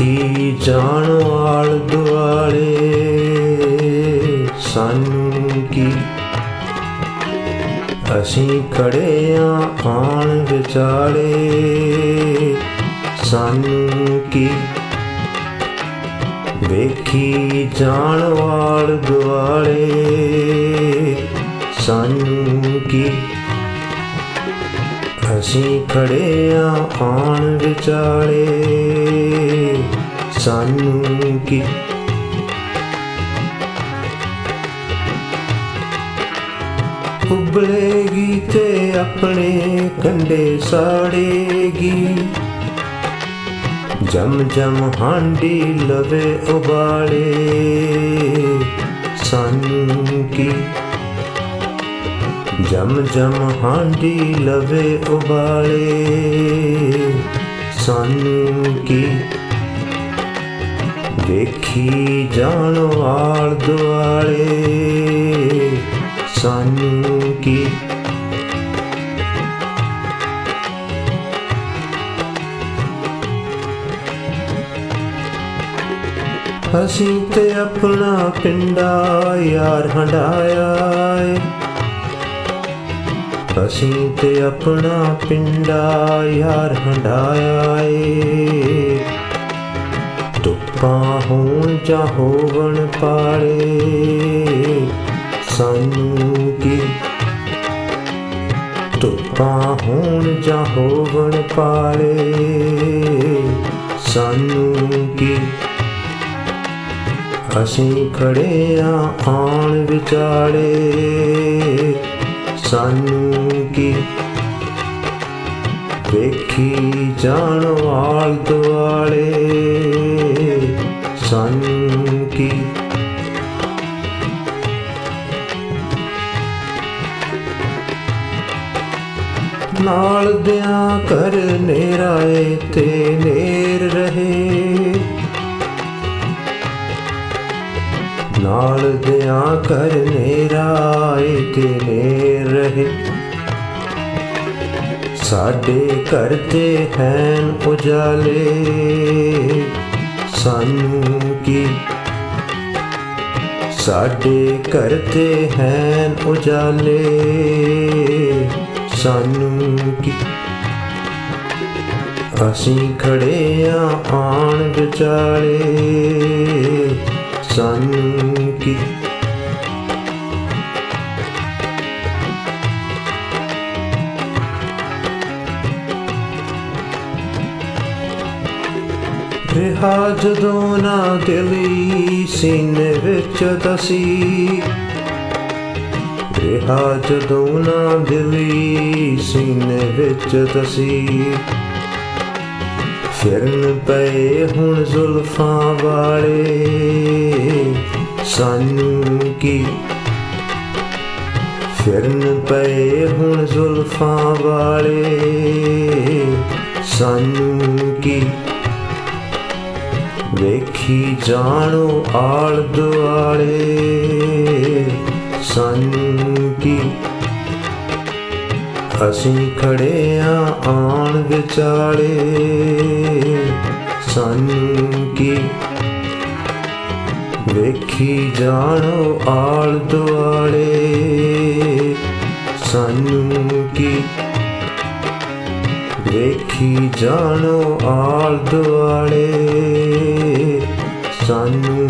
ਵੇਖੀ ਜਾਣ ਆਲ ਦੁਆਲੇ, ਸਾਨੂੰ ਕੀ? ਅਸੀਂ ਖੜੇ ਆਂ ਆਣ ਵਿਚਾਲੇ, ਸਾਨੂੰ ਕੀ? ਵੇਖੀ ਜਾਣ ਵਾਲ ਦੁਆਲੇ, ਸਾਨੂੰ ਕੀ? ਅਸੀਂ ਖੜੇ ਆਂ ਆਣ ਵਿਚਾਲੇ ਸਾਨੂੰ ਕੀ ਉਬਲੇਗੀ ਤੇ ਆਪਣੇ ਕੰਡੇ ਸਾੜੇਗੀ। ਜਮ ਜਮ ਹਾਂਡੀ ਲਵੇ ਉਬਾਲੇ। ਸਾਨੂੰ ਕੀ ਜਮ ਜਮ ਹਾਂਡੀ ਲਵੇ ਉਬਾਲੇ। ਸਾਨੂੰ ਕੀ ਦੇਖੀ ਜਾਣ ਵਾਲ ਦੁਆਲੇ, ਸਾਨੂੰ ਕੀ ਅਸੀਂ ਤੇ ਆਪਣਾ ਪਿੰਡਾ ਯਾਰ ਹੰਡਾਇਆ ਏ। ਅਸੀਂ ਤੇ ਆਪਣਾ ਪਿੰਡਾ ਯਾਰ ਹੰਡਾਇਆ ਏ। ਧੁੱਪਾਂ ਹੋਣ ਜਾਂ ਹੋਵਣ ਪਾਰੇ ਸਾਨੂੰ ਕੀ? ਧੁੱਪਾਂ ਹੋਣ ਜਾਂ ਹੋਵਣ ਪਾਲੇ, ਸਾਨੂੰ ਕੀ? ਅਸੀਂ ਖੜੇ ਆਂ ਆਣ ਵਿਚਾਲੇ, ਸਾਨੂੰ ਕੀ? ਵੇਖੀ ਜਾਣ ਵਾਲ ਦੁਆਲੇ ਨਾਲ ਦਿਆਂ ਕਰ ਨੇਰਾਏ ਤੇ ਨੇਰ ਰਹੇ। ਨਾਲ ਦਿਆਂ ਕਰ ਨੇਰਾਏ ਤੇ ਨੇਰ ਰਹੇ। ਸਾਡੇ ਘਰ ਤੇ ਹੈਨ ਉਜਾਲੇ। ਸਾਨੂੰ ਕੀ? ਸਾਡੇ ਘਰ ਤੇ ਹੈਨ ਉਜਾਲੇ। ਸਾਨੂੰ ਕੀ? ਅਸੀਂ ਖੜੇ ਆਂ ਆਣ ਵਿਚਾਲੇ, ਸਾਨੂੰ ਕੀ? ਰਿਹਾ ਜਦੋਂ ਨਾ ਦਿਲੀ ਸੀਨੇ ਵਿੱਚ ਦਸੀ ਰਿਹਾ ਜਦੋਂ ਨਾ ਦਿਲੀ ਸੀਨੇ ਵਿੱਚ ਦਸੀ ਫਿਰਨ ਪਏ ਹੁਣ ਜ਼ੁਲਫਾਂ ਵਾਲੇ, ਸਾਨੂੰ ਕੀ? ਫਿਰਨ ਪਏ ਹੁਣ ਜ਼ੁਲਫਾਂ ਵਾਲੇ, ਸਾਨੂੰ ਕੀ? ਵੇਖੀ ਜਾਣੋ ਆਲ ਦੁਆਲੇ ਸਾਨੂੰ ਕੀ ਅਸੀਂ ਖੜੇ ਆਂ ਆਣ ਵਿਚਾਲੇ। ਸਾਨੂੰ ਕੀ ਵੇਖੀ ਜਾਣੋ ਆਲ ਦੁਆਲੇ। ਸਾਨੂੰ ਕੀ ਵੇਖੀ ਜਾਣੋ ਆਲ ਦੁਆਲੇ। ਸਾਨੂੰ